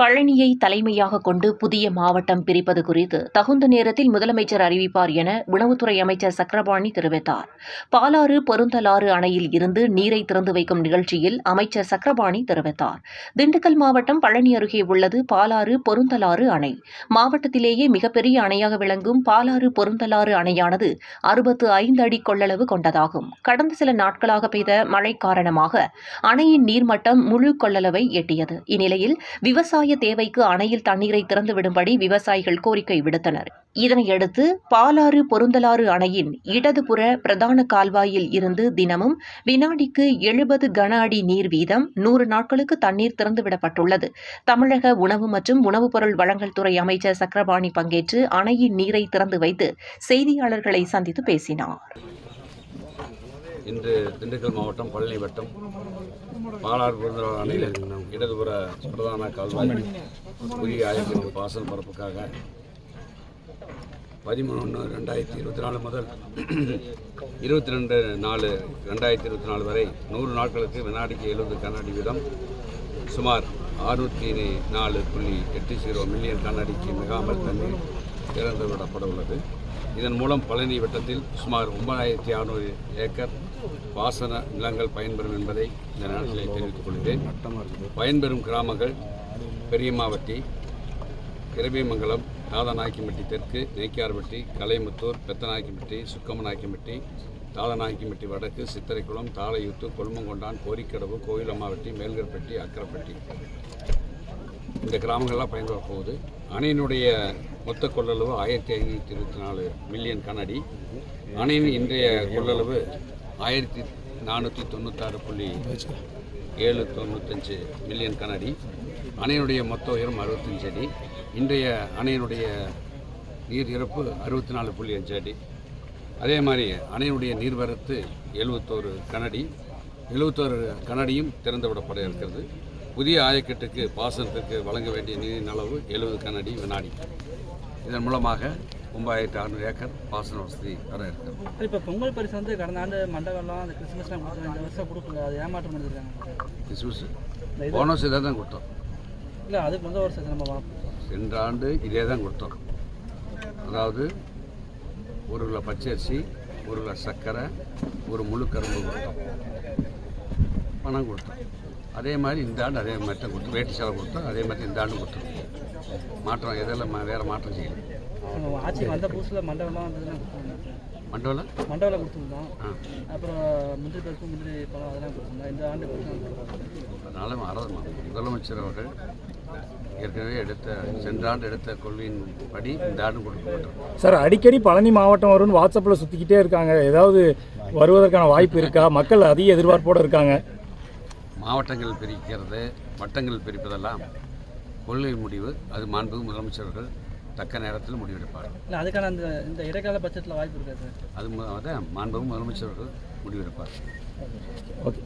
பழனியை தலைமையாக கொண்டு புதிய மாவட்டம் பிரிப்பது குறித்து தகுந்த நேரத்தில் முதலமைச்சர் அறிவிப்பார் என உணவுத்துறை அமைச்சர் சக்கரபாணி தெரிவித்தார். பாலாறு பொருந்தலாறு அணையில் இருந்து நீரை திறந்து வைக்கும் நிகழ்ச்சியில் அமைச்சர் சக்கரபாணி தெரிவித்தார். திண்டுக்கல் மாவட்டம் பழனி அருகே உள்ளது பாலாறு பொருந்தலாறு அணை. மாவட்டத்திலேயே மிகப்பெரிய அணையாக விளங்கும் பாலாறு பொருந்தலாறு அணையானது அறுபத்து ஐந்து அடி கொள்ளளவு கொண்டதாகும். கடந்த சில நாட்களாக பெய்த மழை காரணமாக அணையின் நீர்மட்டம் முழு கொள்ளளவை எட்டியது. இந்நிலையில் விவசாய தேவைக்கு அணையில் தண்ணீரை திறந்துவிடும்படி விவசாயிகள் கோரிக்கை விடுத்தனர். இதனையடுத்து பாலாறு பொருந்தலாறு அணையின் இடதுபுற பிரதான கால்வாயில் இருந்து தினமும் வினாடிக்கு எழுபது கன அடி நீர் வீதம் நூறு நாட்களுக்கு தண்ணீர் திறந்துவிடப்பட்டுள்ளது. தமிழக உணவு மற்றும் உணவுப் பொருள் வழங்கல் துறை அமைச்சர் சக்கரபாணி பங்கேற்று அணையின் நீரை திறந்து வைத்து செய்தியாளர்களை சந்தித்து பேசினார். இன்று திண்டுக்கல் மாவட்டம் பழனி வட்டம் பாலார் குருந்தரர் அணையில் இடதுபுற பிரதான கால்வாய் புதிய ஆயிரத்தி பாசல் பரப்புக்காக பதிமூணு ரெண்டாயிரத்தி இருபத்தி நாலு முதல் இருபத்தி ரெண்டு நாலு ரெண்டாயிரத்தி இருபத்தி நாலு வரை நூறு நாட்களுக்கு வினாடிக்கு எழுபது கண்ணாடி வீதம் சுமார் அறுநூற்றி நாலு புள்ளி எட்டு ஜீரோ மில்லியன் கண்ணாடிக்கு மிகாமல் தண்ணீர் திறந்துவிடப்பட உள்ளது. இதன் மூலம் பழனி வட்டத்தில் சுமார் ஒன்பதாயிரத்தி அறுநூறு ஏக்கர் பாசன நிலங்கள் பயன்பெறும் என்பதை இந்த நேரத்தில் தெரிவித்துக் கொள்கிறேன். பயன்பெறும் கிராமங்கள் பெரியம்மாவட்டி கிரபிமங்கலம் தாதநாயக்கிம்பட்டி தெற்கு நெய்க்கார்பட்டி கலைமுத்தூர் பெத்தநாயக்கிம்பட்டி சுக்கமநாயக்கிம்பட்டி தாதநாயக்கிம்பட்டி வடக்கு சித்திரைக்குளம் தாளையூத்து கொல்மங்கொண்டான் கோரிக்கடவு கோயிலம்மாவட்டி மேல்கற்பட்டி அக்கரப்பட்டி. இந்த கிராமங்கள்லாம் பயன்பெற போகுது. அணையினுடைய மொத்த கொள்ளளவு ஆயிரத்தி ஐநூற்றி இருபத்தி நாலு மில்லியன் கனடி அணையின் இன்றைய கொள்ளளவு ஆயிரத்தி நானூற்றி தொண்ணூத்தாறு புள்ளி ஏழு தொண்ணூத்தஞ்சு மில்லியன் கனடி அணையினுடைய மொத்த உயரம் அறுபத்தஞ்சு அடி. இன்றைய அணையினுடைய நீர் இறப்பு அறுபத்தி நாலு புள்ளி அஞ்சு அடி. அதே மாதிரி அணையினுடைய நீர்வரத்து எழுபத்தோரு கனடி எழுபத்தோரு கனடியும் திறந்துவிடப்பட இருக்கிறது. புதிய ஆயக்கட்டுக்கு பாசனத்திற்கு வழங்க வேண்டிய நீரின் அளவு எழுபது கனடி வினாடி. இதன் மூலமாக ஒன்பதாயிரத்தி அறுநூறு ஏக்கர் பாசன வசதி வர இருக்கிறது இப்போ பொங்கல் பரிசு வந்து கடந்த ஆண்டு மண்டபம்லாம் அந்த கிறிஸ்மஸ்லாம் கொடுத்தாங்க இந்த வருஷம் கொடுக்கல. அது ஏமாற்றம் பண்ணியிருக்காங்க கிறிஸ்மஸ் போனஸ் இதை தான் கொடுத்தோம். இல்லை அதுக்கு முதல் வருஷம் நம்ம சென்ற ஆண்டு இதே தான் கொடுத்தோம். அதாவது ஒரு கிலோ பச்சரிசி ஒரு கிலோ சர்க்கரை ஒரு முழு கரும்பு கொடுத்தோம். பணம் கொடுத்தோம். அதே மாதிரி இந்த ஆண்டு அதே மாதிரி தான் கொடுத்தோம். வேட்டி சேலை கொடுத்தோம். அதே மாதிரி இந்த ஆண்டு கொடுத்தோம் மாற்றம் எதெல்லாம் மா- வேறு மாற்றம் செய்யல. நம்ம ஆட்சி வந்த புதுசில் மண்டபம்லாம் கொடுத்துருந்தோம் மண்டபம் மண்டபம்லாம் கொடுத்துருந்தோம். ஆ. அப்புறம் முந்திரி பருப்பு முந்திரி பழம் அதெல்லாம் கொடுத்துருந்தோம். இந்த ஆண்டு அதனால் முதலமைச்சர் அவர்கள் ஏற்கனவே எடுத்த சென்ற ஆண்டு எடுத்த கொள்கையின் படி இந்த ஆண்டு கொடுக்க மாட்டோம் சார் அடிக்கடி பழனி மாவட்டம் வரும்னு வாட்ஸ்அப்பில் சுற்றிக்கிட்டே இருக்காங்க. ஏதாவது வருவதற்கான வாய்ப்பு இருக்கா? மக்கள் அதிக எதிர்பார்ப்போடு இருக்காங்க. மாவட்டங்கள் பிரிக்கிறது வட்டங்கள் பிரிப்பதெல்லாம் கொள்கை முடிவு. அது மாண்பு முதலமைச்சர்கள் தக்க நேரத்தில் முடிவெடுப்பார். இல்லை அதுக்கான அந்த இந்த இடைக்கால பட்ஜெட்டில் வாய்ப்பு இருக்கா சார்? அது அதான் மாண்பு முதலமைச்சர்கள் முடிவெடுப்பார். ஓகே.